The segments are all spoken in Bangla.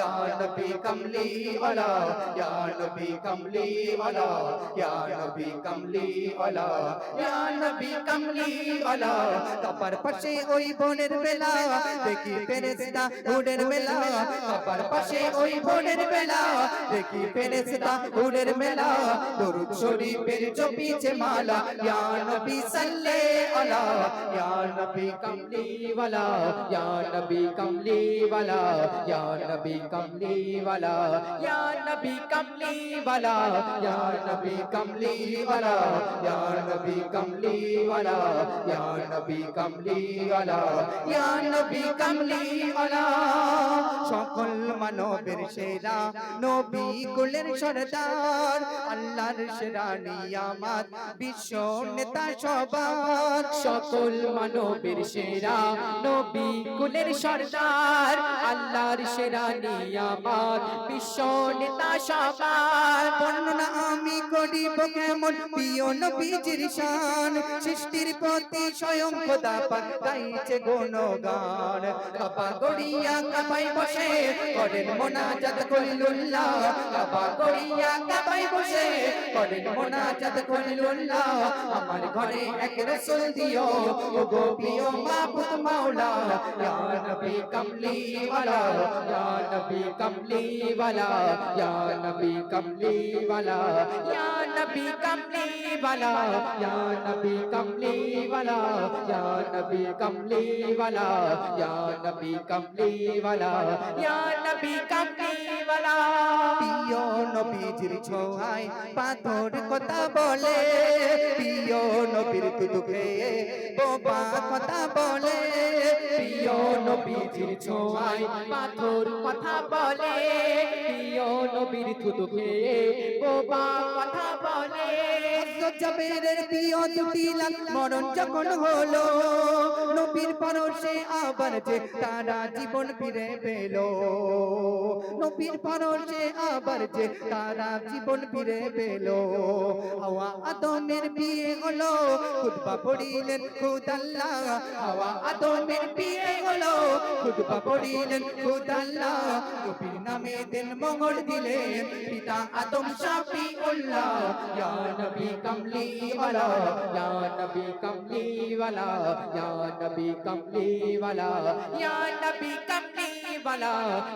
ইয়া নবী কমলি ওয়ালা ইয়া নবী কমলি ওয়ালা ইয়া নবী কমলি ওয়ালা ইয়া নবী কমলি ওয়ালা কপার পাশে ওই বোনের বেলা, দেখি ফেরেশতা উড়ের বেলা। কপার পাশে ওই বোনের বেলা, দেখি ফেরেশতা উড়ের মেলা দরুদ শরীফের চপিছে মালা, ইয়া নবী সাল্লে আলা, ইয়া নবী কমলি ওয়ালা, ইয়া নবী কমলি ওয়ালা, ইয়া নবী कमली वाला या नबी कमली वाला या नबी कमली वाला या नबी कमली वाला या नबी कमली वाला या नबी कमली वाला সকল মানবের সেরা নবী কুলের সরদার, আল্লাহর সেরা নিয়ামত বিশ্ব নেতা সবার। সকল মানবের সেরা নবী কুলের সরদার, আল্লাহর সেরা নিয়ামত বিশ্ব নেতা সবার। বর্ণনা আমি করিব কেমন? প্রিয় নবীজির শান। সৃষ্টির প্রতি স্বয়ং খোদা পাক গাইছে গুণগান। কাবা গড়িয়া কাবাই বসে, করেন মোনাজাত কলিলুল্লাহ। কাবা গড়িয়া কাবাই বসে, করেন মোনাজাত কলিলুল্লাহ। আমার ঘরে এক রাসূল দিও ও গো প্রিয় মাওলা। ইয়া নবী কমলি ওয়ালা ইয়া নবী नबी कमली वाला या नबी कमली वाला या नबी कमली वाला या नबी कमली वाला या नबी कमली वाला या नबी कमली वाला या नबी कमली প্রিয় নবীজির ছোঁয়ায় পাথর কথা বলে, প্রিয় নবীর দুধে বোবা কথা বলে, প্রিয় নবীজির ছোঁয়ায় পাথর কথা বলে, প্রিয় নবীর দুধে মরণ যখন হলো, নবীর পরশে আবার যে তারা জীবন ফিরে পেল। নবীর পরশে আবার যে তারা জীবন ফিরে পেল। আদমের বিয়ে হলো, খুতবা পড়িলেন খুদ আল্লাহ। হাওয়া আদমের বিয়ে হলো খুতবা পড়িলেন খুদ আল্লাহ নবীর নামে দিন মোহর দিলেন পিতা আদম শাফি উল্লাহ ইয়া নবী কমলি ওয়ালা ইয়া নবী কমলি ওয়ালা ইয়া নবী কমলি ওয়ালা ইয়া নবী কমলি वाला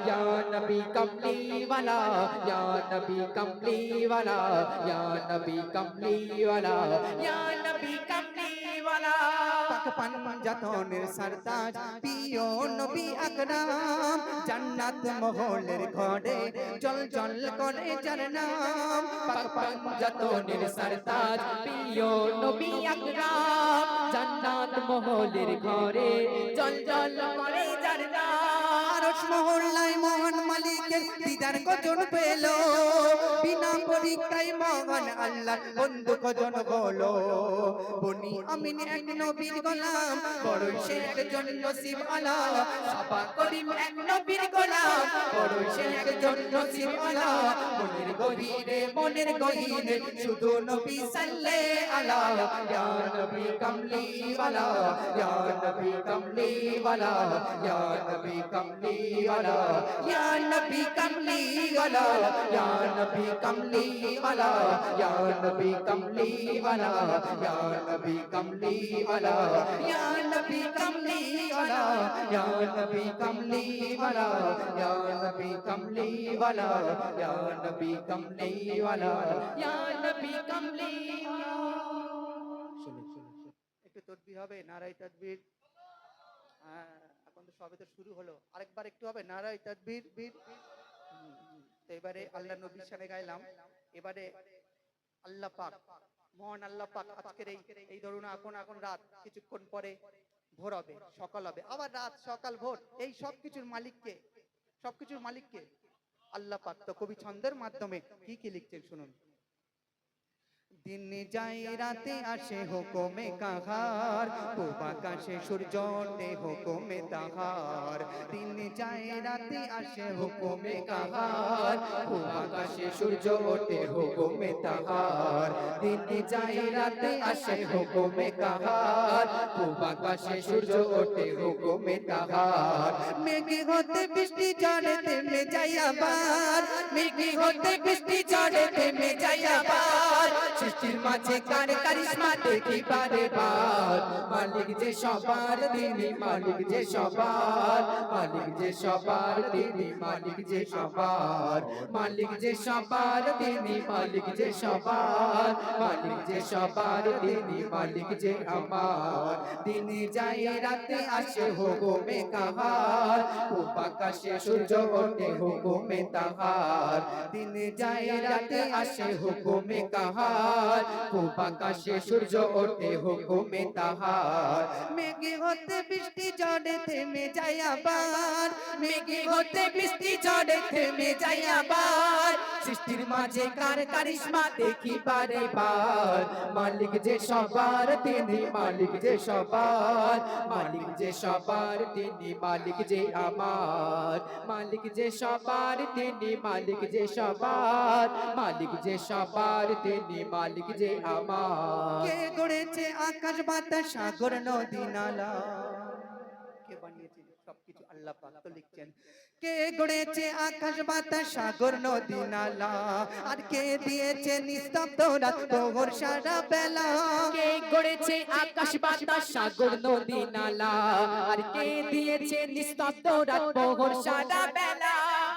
या नबी कमली वाला या नबी कमली वाला या नबी कमली वाला या नबी कमली वाला পাক পাঞ্জাতনের নবী আকরাম। জান্নাত মহলের ঘরে চল চল করে যার নাম পাক পাঞ্জাতনের নবী আকরাম। জান্নাত মহলের ঘরে চল চল করে আরশ মহল্লায় মহান মালিকের দিদার কজন পেল? বিনা পরীক্ষায় মহান আল্লাহ বন্ধু কজন হলো? বনি আমিন এক নবীর গোলাম বড় সে একজন নসিব আলা সাবা করিম এক নবীর গোলাম বড় সে একজন নসিব আলা মনের গভীরে মনের গহীরে শুধু নবী সাল্লে আলা ইয়া নবী কমলি ওয়ালা ইয়া নবী কমলি ওয়ালা ইয়া নবী কমলি ওয়ালা ইয়া নবী কমলি ওয়ালা ইয়া নবী কমলি ওয়ালা ইয়া নবী কমলি ওয়ালা ইয়া নবী कमली वाला। या नबी कमली वाला। या नबी कमली वाला। या नबी कमली वाला। या नबी कमली वाला। या नबी कमली একটু তদবির হবে নারাই তদবির। হ্যাঁ, এখন তো সবে তো শুরু হলো। আরেকবার একটু হবে নারায় তদবির। বীর তো এবারে আল্লাহ নবীর সাথে গাইলাম। এবারে আল্লাহ পাক মহান আল্লাহ পাক আজকের এই এই ধরুন এখন এখন রাত কিছুক্ষণ পরে ভোর হবে, সকাল হবে। আবার রাত, সকাল, ভোর, এই সব কিছুর মালিককে, সবকিছুর মালিককে আল্লাহ পাক তো কবি ছন্দের মাধ্যমে কি কি লিখছেন শুনুন। দিন যায়, রাতে আসে হুকুমে কাহার। পূব সূর্য, ওঠে হুকুমে তাহার। দিন যায়, রাতে আসে হুকুমে কাহার। পূব সূর্য, ওঠে হুকুমে তাহার। দিনে যায়, রাতে আসে হুকুমে কাহার। পূব সূর্য, ওঠে হুকুমে তাহার। মেঘে হতে বৃষ্টি ঝড়ে থেমে যায় আবার। মেঘে হতে বৃষ্টি ঝড়ে থেমে যায় আবার। সৃষ্টির মাঝে কার কারিশমা দেখি বারে বার? মালিক যে সবার তিনি মালিক যে সবার, মালিক যে সবার তিনি মালিক যে সবার, মালিক যে সবার তিনি মালিক যে সবার, মালিক যে সবার তিনি মালিক যে আমার। দিনে যায়, রাতে আসে হুকুমে কাহার। পূব আকাশে সূর্য ওঠে হুকুমে তাহার। দিনে যায়, রাতে আসে হুকুমে কাহার। পূব আকাশে সূর্য ওঠে, হুকুমে তাহার। মেঘে হতে বৃষ্টি জড়ে থেমে যায় আবার, মেঘে হতে বৃষ্টি জড়ে থেমে যায় আবার। সৃষ্টির মাঝে কার কারিশমা দেখি বারে বার মালিক যে সবার, তিনি মালিক যে সবার। মালিক যে সবার, তিনি মালিক যে আমার। মালিক যে সবার, তিনি মালিক যে সবার। মালিক যে সবার, তিনি মালিক যে আমার। কে গড়েছে আকাশ, বাতাস, সাগর, নদী, নালা? কে বানিয়েছে? সবকিছু আল্লাহ পাক লিখছেন। কে গড়েছে আকাশ, বাতাস, সাগর, নদী, নালা? আর কে দিয়েছে নিস্তব্ধ রাত প্রহর সারা বেলা? কে গড়েছে আকাশ, বাতাস, সাগর, নদী, নালা? আর কে দিয়েছে নিস্তব্ধ রাত প্রহর সারা বেলা?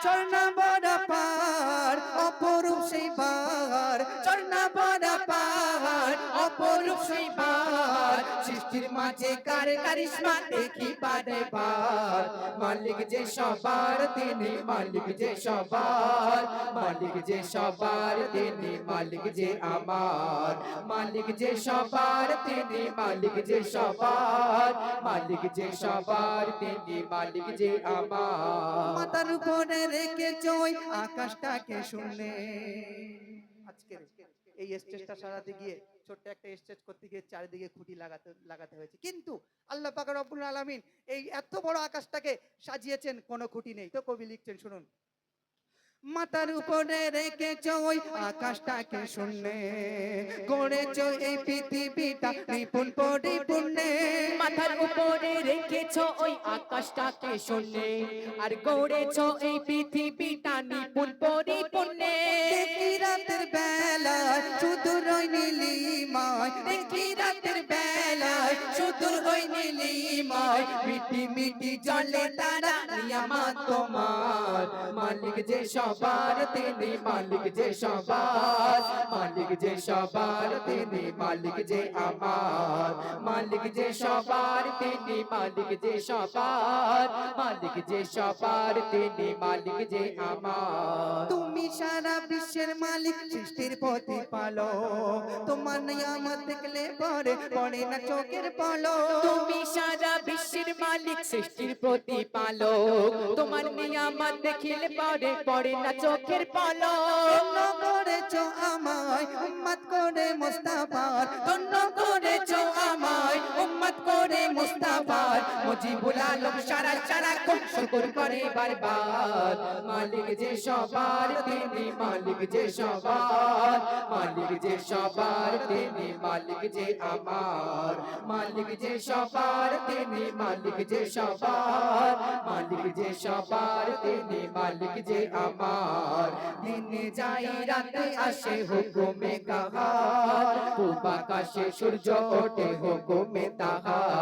চরনা বড় পার অপরূপ সেই বার চরনা বড় পার অপরূপ সেই বার সৃষ্টির মাঝে কার কারিশমা দেখি পারে বার। মালিক যে সবার, তিনি মালিক যে সবার। মালিক যে সবার, তিনি মালিক যে আমার। মালিক যে সবার, তিনি মালিক যে সবার। মালিক যে সবার, তিনি মালিক যে আমার। উপরে রেখে ওই আকাশটাকে শুনে আজকে এই স্টেজটা সারাতে গিয়ে ছোট্ট একটা স্টেজ করতে গিয়ে চারিদিকে খুঁটি লাগাতে লাগাতে হয়েছে। কিন্তু আল্লাহ পাকার রব্বুল আলামিন এই এত বড় আকাশটাকে সাজিয়েছেন, কোনো খুঁটি নেই। তো কবি লিখছেন, শুনুন। মাথার উপরে রেখেছ ওই আকাশটাকে শুনে গড়েছ এই পৃথিবীটা নিপুণ পরিপূর্ণে। মাথার উপরে রেখেছ ওই আকাশটাকে শূন্যে। আর গড়েছো এই পৃথিবীটা নিপুণ পরিপূর্ণে। রাতের বেলা শুধু রই নীলিমায় দেখি রাতের বেলায় শুধু রই নীলিমায় মিটি মিটি জলে তারা নিয়ামত তোমার। মালিক যে সবার, তিনি মালিক যে সবার। মালিক যে সবার, তিনি মালিক যে আমার। মালিক যে সবার, তিনি মালিক যে সবার। মালিক যে সবার, তিনি মালিক যে আমার। তুমি সারা বিশ্বের মালিক, সৃষ্টির প্রতিপালক। তোমার নিয়ামত দেখলে পরে পড়ে না চোখের পলো তুমি সারা বিশ্বের মালিক সৃষ্টির প্রতিপালক। তোমার নিয়ামত দেখিলে পরে পড়ে না চোখের পালো করেছ আমায় উম্মত করে মোস্তাফার। ধন্য করেছ আমায় উম্মত করে মুস্তাফার। মুজিবুল আলম সারা সারা কোন শুকর করে বারবার। মালিক যে সবার, তিনি মালিক যে সবার। মালিক যে সবার, তিনি মালিক যে আমার। মালিক যে সবার, তিনি মালিক যে সবার। মালিক যে সবার, তিনি মালিক যে আমার। দিনে যাই রাতে আসে, হুকুমে কাহার। পূব আকাশে সূর্য ওঠে, হুকুমে তাহার।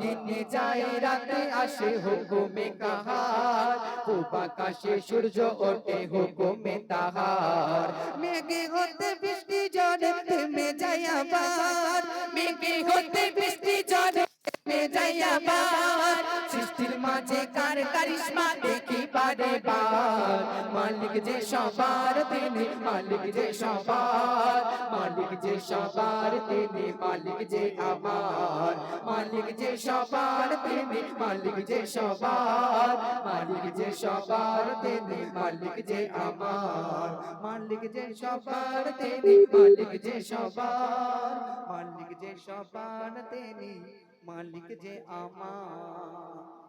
দিনে যায়, রাতে আসে হুকুমে কাহার। পূব আকাশে সূর্য ওঠে হুকুমে তাহার। মেঘে হতে বৃষ্টি ঝড়ে থেমে যায় আবার। মেঘে হতে বৃষ্টি ঝড়ে থেমে যায় আবার। মাঝে কার কারিশমা দেখি বারে বার মালিক যে সবার তিনি মালিক যে সবার মালিক যে সবার তিনি মালিক যে আমার মালিক যে সবার তিনি মালিক যে সবার মালিক যে সবার তিনি মালিক যে আমার মালিক যে সবার তিনি মালিক যে সবার মালিক যে সবার তিনি মালিক যে আমার